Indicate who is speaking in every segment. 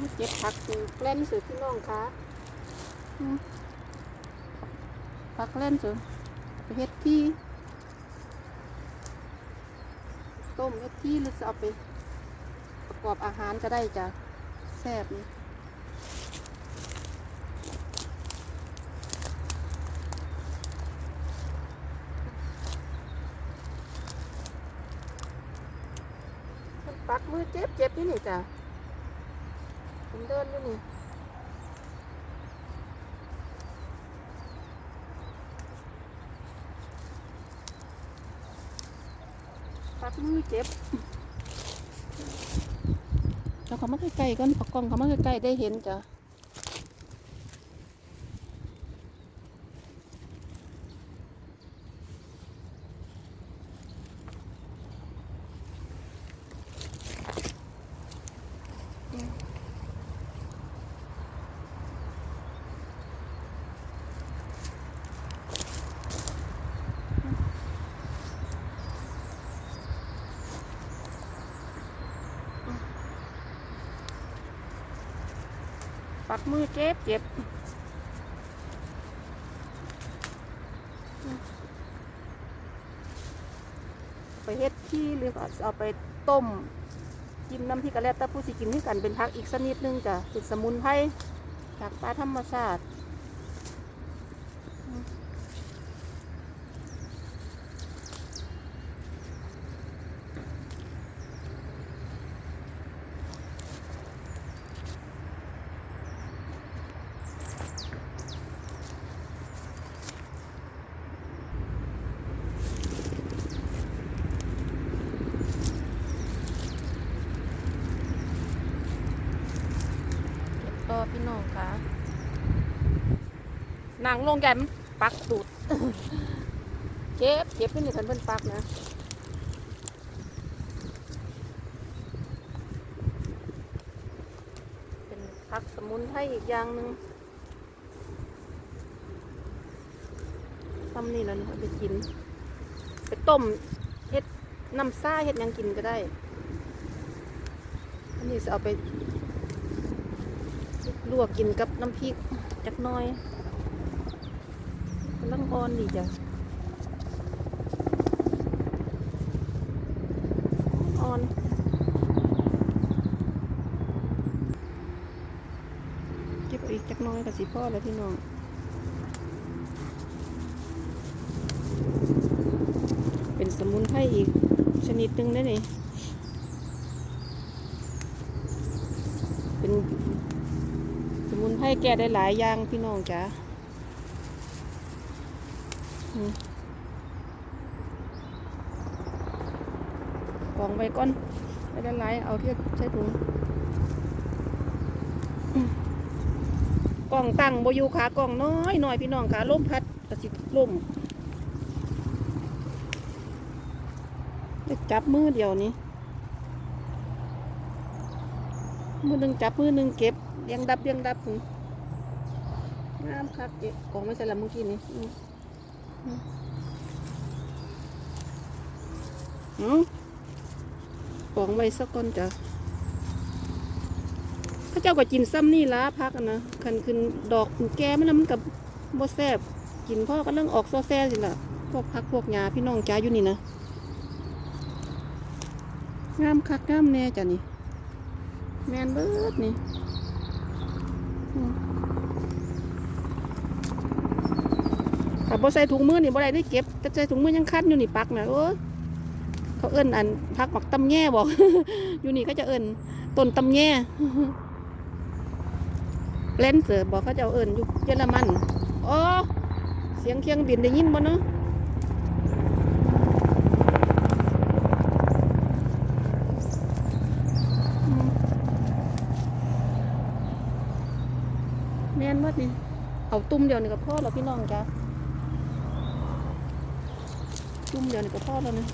Speaker 1: มาเก็บผักเล่นสือพี่น้องคะผักเล่นสือไปเฮ็ดที่ต้มเฮ็ดที่หรือจะเอาไปประกอบอาหารก็ได้จ้ะแซ่บนี่มันปักมือเจ็บเจ็บนี่นี่จ้ะ ผมเดินอยู่นี่ปักมือเจ็บแล้วเขามาใกล้ๆกันเอากล้องเขามาใกล้ๆได้เห็นจ้ะ ปักมือเจ็บเจ็บไปเฮ็ดที่หรือเอาไปต้มจิ้มน้ำพริกกะแล้วแต่ผู้สิกินนี่กันเป็นพักอีกสักนิดนึงจ้ะเป็นสมุนไพรจากป่าธรรมชาติ พี่น้องคะนางลงแกมปักตูดเจ็บเจ็บนี่นี่ฉันเพิ่นปักนะเป็นผักสมุนไพรอีกอย่างหนึ่งซ้ำนี่แล้วนี่เอาไปกิน ไปต้มเฮ็ดน้ำซ่าเฮ็ดยังกินก็ได้ อันนี้จะเอาไป ลวกกินกับน้ำพริกจักน้อยกำลังอ่อนดีจ้ะอ่อนเก็บอีกจักน้อยกับสิพ่อแล้วพี่น้องเป็นสมุนไพรอีกชนิดหนึ่งได้เป็น สมุนไพรแกได้หลายอย่างพี่น้องจ้ะกองไว้ก่อนไม่ได้หลายเอาเทียบใช้ถุงกล่องตั้งโบยูขากล่องน้อยหน่อยพี่น้องขาล่มพัดกระสิล่มได้จับมือเดียวนี้ มือหนึ่งจับมือหนึ่งเก็บเรียงดับเรียงดับหืองามคักเจ๊กองไม่ใช่ละเมื่อกี้นี่อืมอืมอืมกองไว้สักก้อนจ้ะเข้าเจ้าก็กินซ้ำนี่ละพักนะคันขึ้นดอกแก่มันนะมันกับบ่แซบกินพ่อก็เรื่องออกซอแซ่สิละพวกพักพวกหญ้าพี่น้องจ้าอยู่นี่นะงามคักงามแน่จ้ะนี่ แมนเบิดนี่อืมถ้าบ่ใส่ถุงมือนี่บ่ได้ได้เก็บแต่ใส่ถุงมือยังคันอยู่นี่ปักนะโอ้เขาเอิ้นอันพักปักตำแย่บอก อยู่นี่เขาจะเอิ้นต้นตำแย่เลนเสือบอกเขาจะเอาเอิ้นอยู่เยอรมันอ๋อเสียงเครื่องบินได้ยินบ่เนาะอืม แม่ นหมดนี่เอาตุ้มเดียวนี่ก็พอแล้วพี่น้องจ้ะตุ้มเดียวนี่ก็พอแล้วนี่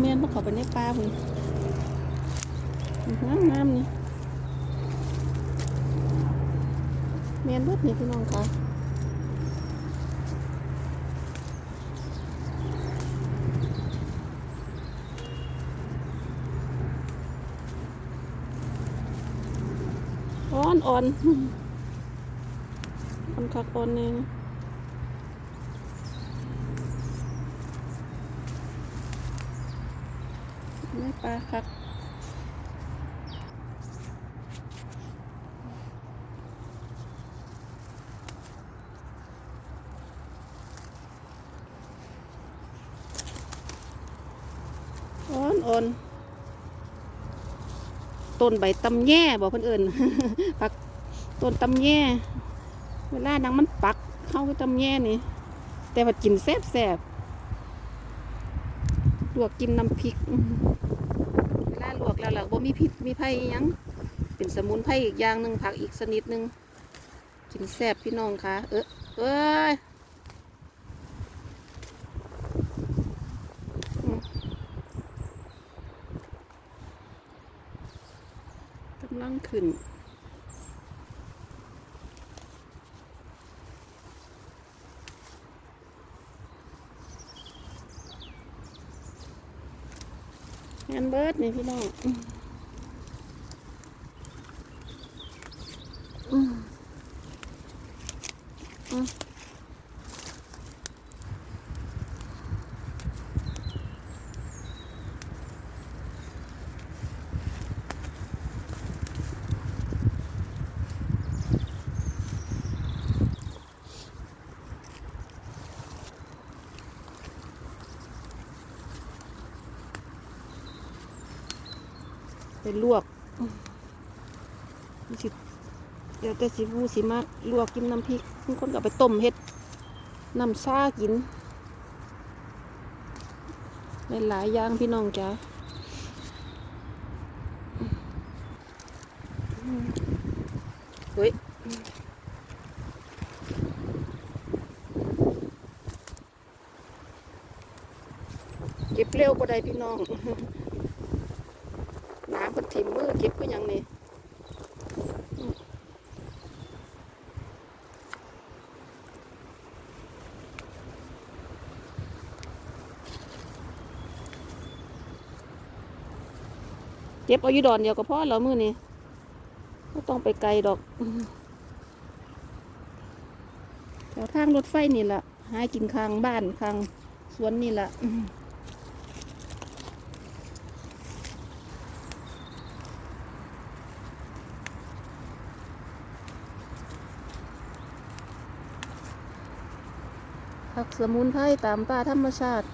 Speaker 1: ะนต้องข้าไปในป่าพุ่นงามงามๆนี่แมนเบิดนี่พี่น้องค่ะอ่อนอ่อนอ่อนคักอ่อนเอง ไม่ปลาคักอ่อนอ่อนต้นใบตำแย่บอกคนอื่นปักต้นตำแย่เวลานังมันปักเข้าไปตำแย่นี่ แต่ว่ากินแซ่บแซ่บ ลวกกินน้ำพริกอื้อหือเวลาลวกแล้วล่ะบ่มีพิษมีไผ่ยัง เป็นสมุนไพรอีกอย่างหนึ่งผักอีกชนิดหนึ่งกินแซ่บพี่น้องคะเออเอ้ยกำลังขึ้น งานเบิดนี่พี่น้องอืมอืม ไปลวกสิเดี๋ยวแต่สิบูสิมาลวกกินน้ำพริกบางคนก็ไปต้มเฮ็ดน้ำชากินหลายๆอย่างพี่น้องจ้าเฮ้ยเก็บเร็วบ่ได้พี่น้อง ถิ่มมือเก็บก็ยังนี่เก็บเอาอยู่ดอนเดียวก็พอแล้วมือนี่ไม่ต้องไปไกลดอกแถวทางรถไฟนี่แหละหากินข้างบ้านข้างสวนนี่แหละ ผักสมุนไพรตามป่าธรรมชาติ